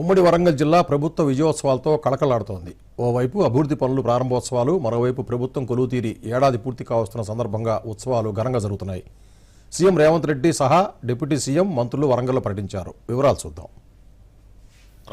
ఉమ్మడి వరంగల్ జిల్లా ప్రభుత్వ విజయోత్సవాలతో కళకళలాడుతోంది. ఓవైపు అభివృద్ధి పనులు ప్రారంభోత్సవాలు మరోవైపు ప్రభుత్వం కొలువుతీరి ఏడాది పూర్తి కావస్తున్న సందర్భంగా ఉత్సవాలు ఘనంగా జరుగుతున్నాయి. సీఎం రేవంత్ రెడ్డి సహా డిప్యూటీ సీఎం మంత్రులు వరంగల్లో ప్రకటించారు వివరాలు చూద్దాం.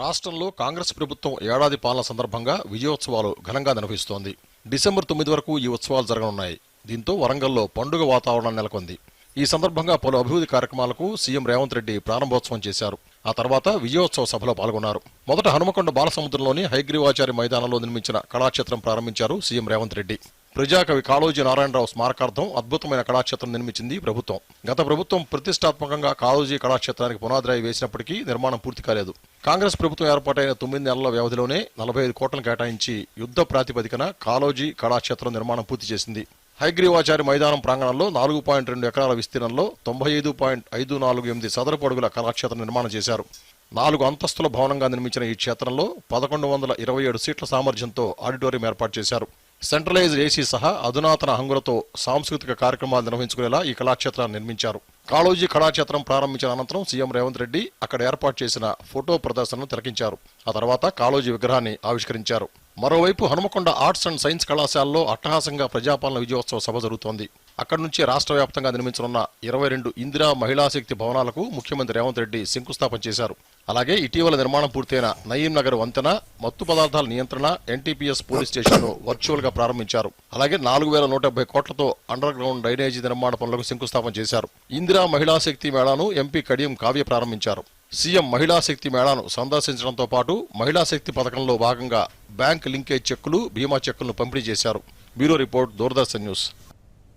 రాష్ట్రంలో కాంగ్రెస్ ప్రభుత్వం ఏడాది పాలన సందర్భంగా విజయోత్సవాలు ఘనంగా నిర్వహిస్తోంది. డిసెంబర్ తొమ్మిది వరకు ఈ ఉత్సవాలు జరగనున్నాయి. దీంతో వరంగల్లో పండుగ వాతావరణం నెలకొంది. ఈ సందర్భంగా పలు అభివృద్ధి కార్యక్రమాలకు సీఎం రేవంత్ రెడ్డి ప్రారంభోత్సవం చేశారు. ఆ తర్వాత విజయోత్సవ సభలో పాల్గొన్నారు. మొదట హనుమకొండ బాలసముద్రంలోని హైగ్రీవాచారి మైదానంలో నిర్మించిన కళాక్షేత్రం ప్రారంభించారు సీఎం రేవంత్ రెడ్డి. ప్రజాకవి కాళోజీ నారాయణరావు స్మారకార్థం అద్భుతమైన కళాక్షేత్రం నిర్మించింది ప్రభుత్వం. గత ప్రభుత్వం ప్రతిష్టాత్మకంగా కాళోజీ కళాక్షేత్రానికి పునాదిరాయి వేసినప్పటికీ నిర్మాణం పూర్తి కాలేదు. కాంగ్రెస్ ప్రభుత్వం ఏర్పాటైన తొమ్మిది నెలల వ్యవధిలోనే నలభై ఐదు కోట్లను కేటాయించి యుద్ధ ప్రాతిపదికన కాళోజీ కళాక్షేత్రం నిర్మాణం పూర్తి చేసింది. హైగ్రీవాచారి మైదానం ప్రాంగణంలో నాలుగు పాయింట్ రెండు ఎకరాల విస్తీర్ణంలో తొంభై ఐదు పాయింట్ ఐదు నాలుగు ఎనిమిది సదరపు అడుగుల కళాక్షేత్రం నిర్మాణం చేశారు. నాలుగు అంతస్తుల భవనంగా నిర్మించిన ఈ క్షేత్రంలో పదకొండు వందల ఇరవై ఏడు సీట్ల సామర్థ్యంతో ఆడిటోరియం ఏర్పాటు చేశారు. సెంట్రలైజ్డ్ ఏసీ సహా అధునాతన హంగులతో సాంస్కృతిక కార్యక్రమాలు నిర్వహించుకునేలా ఈ కళాక్షేత్రాన్ని నిర్మించారు. కాళోజీ కళాక్షేత్రం ప్రారంభించిన అనంతరం సీఎం రేవంత్ రెడ్డి అక్కడ ఏర్పాటు చేసిన ఫోటో ప్రదర్శనను తిలకించారు ఆ తర్వాత కాళోజీ విగ్రహాన్ని ఆవిష్కరించారు. మరోవైపు హనుమకొండ ఆర్ట్స్ అండ్ సైన్స్ కళాశాలలో అట్టహాసంగా ప్రజాపాలన విజయోత్సవ సభ జరుగుతోంది. అక్కడి నుంచి రాష్ట్ర వ్యాప్తంగా నిర్మించనున్న ఇరవై రెండు ఇందిరా మహిళా శక్తి భవనాలకు ముఖ్యమంత్రి రేవంత్ రెడ్డి శంకుస్థాపన చేశారు. అలాగే ఇటీవల నిర్మాణం పూర్తయిన నయీం నగర్ వంతెన మత్తు పదార్థాల నియంత్రణ ఎన్టీపీఎస్ పోలీస్ స్టేషన్ వర్చువల్గా ప్రారంభించారు. అలాగే నాలుగు వేల నూట డెబ్బై కోట్లతో అండర్ గ్రౌండ్ డ్రైనేజీ నిర్మాణ పనులకు శంకుస్థాపన చేశారు. ఇందిరా మహిళా శక్తి మేళాను ఎంపీ కడియం కావ్య ప్రారంభించారు. సీఎం మహిళా శక్తి మేళాను సందర్శించడంతో పాటు మహిళా శక్తి పథకంలో భాగంగా బ్యాంక్ లింకేజ్ చెక్కులు బీమా చెక్కులను పంపిణీ చేశారు. Bureau report Doordarshan news.